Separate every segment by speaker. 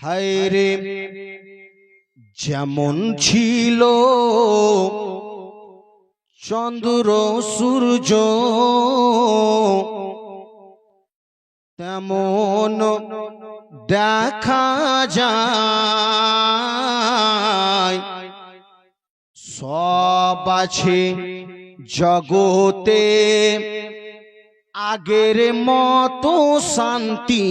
Speaker 1: হায় রে যেমন ছিল চন্দ্র সূর্য তেমন দেখা যায়। সব আছে জগতে আগের মতো শান্তি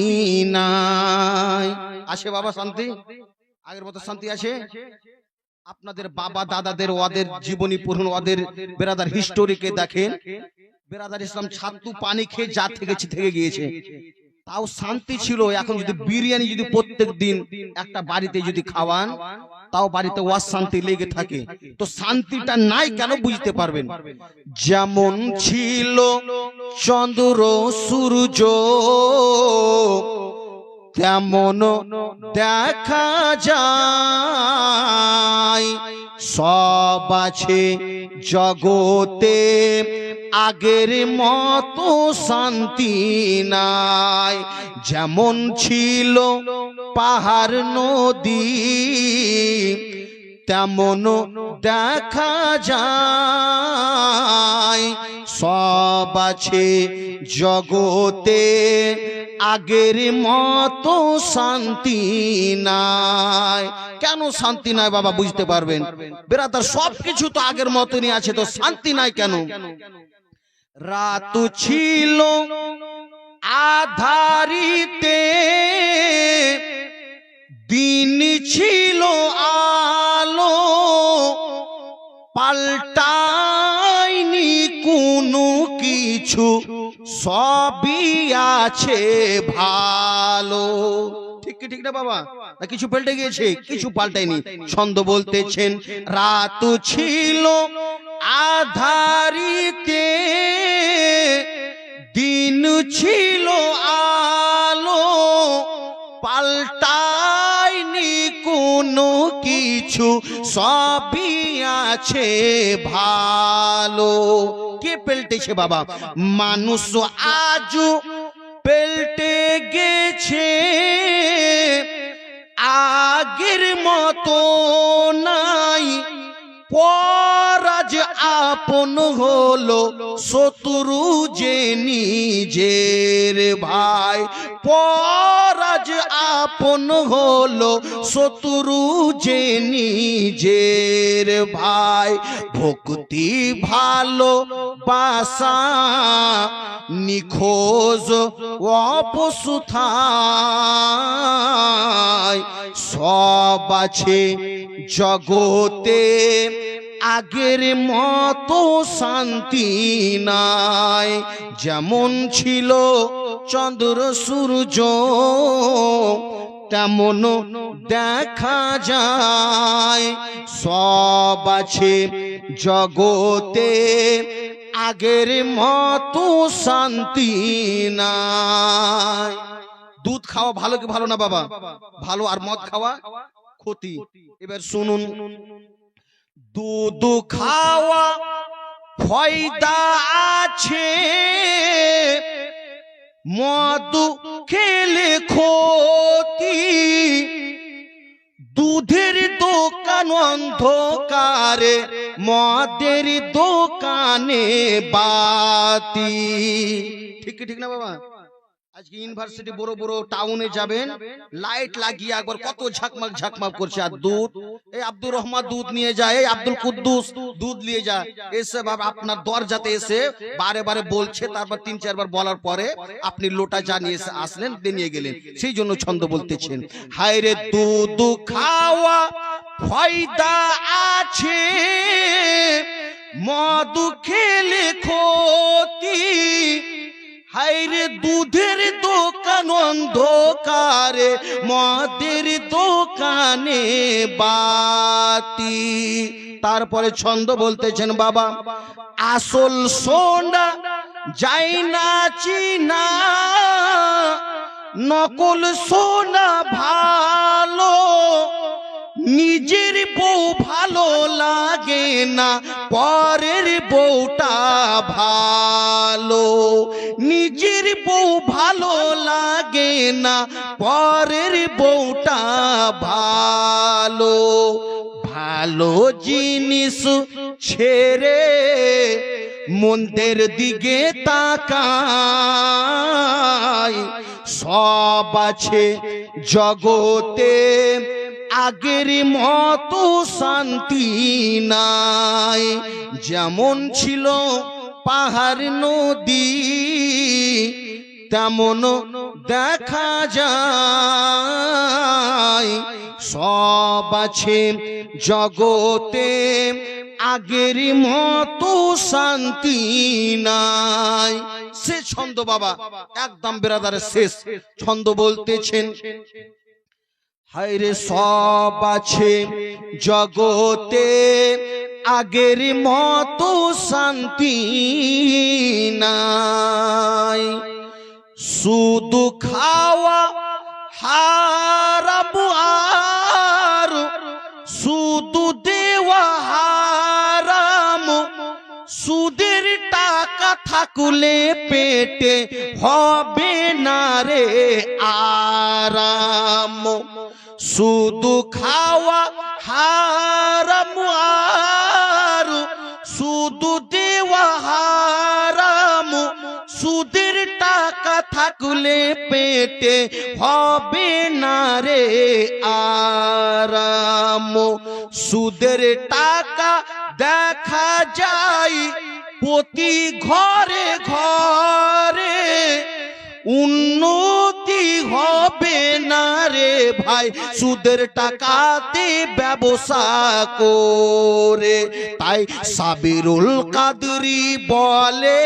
Speaker 1: নাই। আসে বাবা শান্তি? আগের মতো শান্তি আছে? আপনাদের বাবা দাদাদের ওদের জীবনী পড়ুন ওদের বেরাদার হিস্টোরিকে দেখেন বেরাদার ইসলাম ছাত্তু পানি খেয়ে যা থেকে থেকে গিয়েছে। তাও শান্তি ছিল এখন যদি বিরিয়ানি যদি প্রত্যেক দিন একটা বাড়িতে যদি খাওয়ান তাও বাড়িতে শান্তি লেগে থাকে। তো শান্তিটা নাই কেন বুঝতে পারবেন? যেমন ছিল চন্দ্র সূর্য তেমন দেখা যায়। সব আছে জগতে, আগের মতো শান্তি নাই। যেমন ছিল পাহাড়, নদী, তেমন দেখা যায়। সব আছে জগতে, আগের মতো শান্তি নাই। কেন শান্তি নাই বাবা, বুঝতে পারবেন? বেরাতার সব কিছু তো আগের মতনই আছে, তো শান্তি নাই কেন? রাত ছিল আধারিতে, দিন ছিল সবই আছে ভালো। ঠিক ঠিক না বাবা? না, কিছু পাল্টে গিয়েছে, কিছু পাল্টায়নি। ছন্দ বলতেছেন, রাত ছিল, আধারিতে দিন ছিল আলো, পাল্টায়নি কোনো কিছু, সবই আছে ভালো। কে পেল্টেছে বাবা মানুষ আজও পেল্টে গেছে আগের মতো নাই পরাজ আপন হলো শত্রু যে নিজের ভাই আপন হলো শত্রু যে নিজের ভাই। ভক্তি ভালো, বাসা নিখোঁজ অপসুথায় সব আছে জগতে, আগের মতো শান্তি নাই। যেমন ছিল চন্দ্র সূর্য তেমন দেখা যায়। সব আছে জগতে, আগের মতো শান্তি নাই। দুধ খাওয়া ভালো কি ভালো না বাবা? ভালো আর মদ খাওয়া ক্ষতি। এবার শুনুন। দুধ খাওয়া ফয়দা আছে মদ খেলে ক্ষতি। দুধের দোকান অন্ধকারে মদের দোকানে বাতি। ঠিক ঠিক না বাবা? আজকে ইউনিভার্সিটি বড় বড় টাউনে যাবেন লাইট লাগিয়ে একবার কত ঝাকমাক ঝাকমাক করছে। আর দুধ এই আব্দুর রহমান দুধ নিয়ে যায় এই আব্দুল কুদ্দুস দুধ নিয়ে যায়। এসে আপনার দরজাতে এসে বারে বারে বলছে তারপর তিন চারবার বলার পরে আপনি লোটা জানিয়ে এসে আসলেন দিয়ে নিয়ে গেলেন। সেই জন্য ছন্দ বলতেছেন হায় রে দুধ খাওয়া ফয়দা আছে। মধু খেলে ক্ষতি হাইরে দুধের দোকান অন্ধকারে, মদের দোকানে বাতি। তারপরে ছন্দ বলতেছেন, বাবা, আসল সোনা যাই না, চিনা। নকল সোনা ভালো নিজের বউ ভালো লাগে না, পরের বউটা ভালো। নিজের বউ ভালো লাগে না, পরের বউটা ভালো। ভালো জিনিস ছেড়ে মন্দের দিকে তাকায় সব আছে জগতে। আগের মতো শান্তি নাই। যেমন ছিল পাহাড় নদী তেমন দেখা যায়। সব আছে জগতে আগের মতো শান্তি নাই। সে ছন্দ বাবা, একদম বেরাদারের শেষ। ছন্দ বলতেছেন হায়রে সব আছে জগতে, আগের মতো শান্তি নাই। শুধু খাওয়া হারাম আর শুধু দেওয়া হারাম। সুদের টাকা থাকলে পেটে হবে না রে আরাম। শুধু খাওয়া হারাম আর, শুধু দেওয়া হারাম। সুদের টাকা থাকলে পেটে হবে না রে আরাম। সুদের টাকা দেখা যায় প্রতি ঘরে ঘরে। উন্নতি হবে না রে ভাই? সুদের টাকাতে ব্যবসা করে। তাই সাবিরুল কাদরি বলে,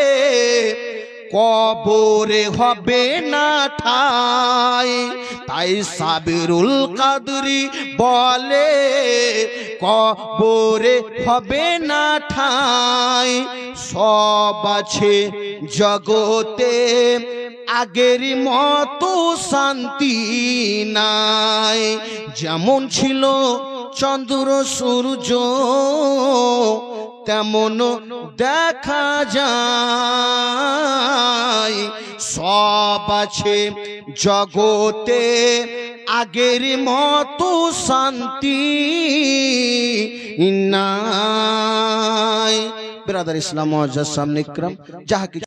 Speaker 1: কবরে হবে না ঠাই। তাই সাবিরুল কাদরি বলে, কবরে হবে না ঠাই। সব আছে জগতে আগের মতো শান্তি নাই। যেমন ছিল চন্দ্র, সূর্য, তেমন দেখা যায়। সব আছে জগতে আগের মতো শান্তি নাই। ব্রাদার ইসলাম সামনে যাহা কিছু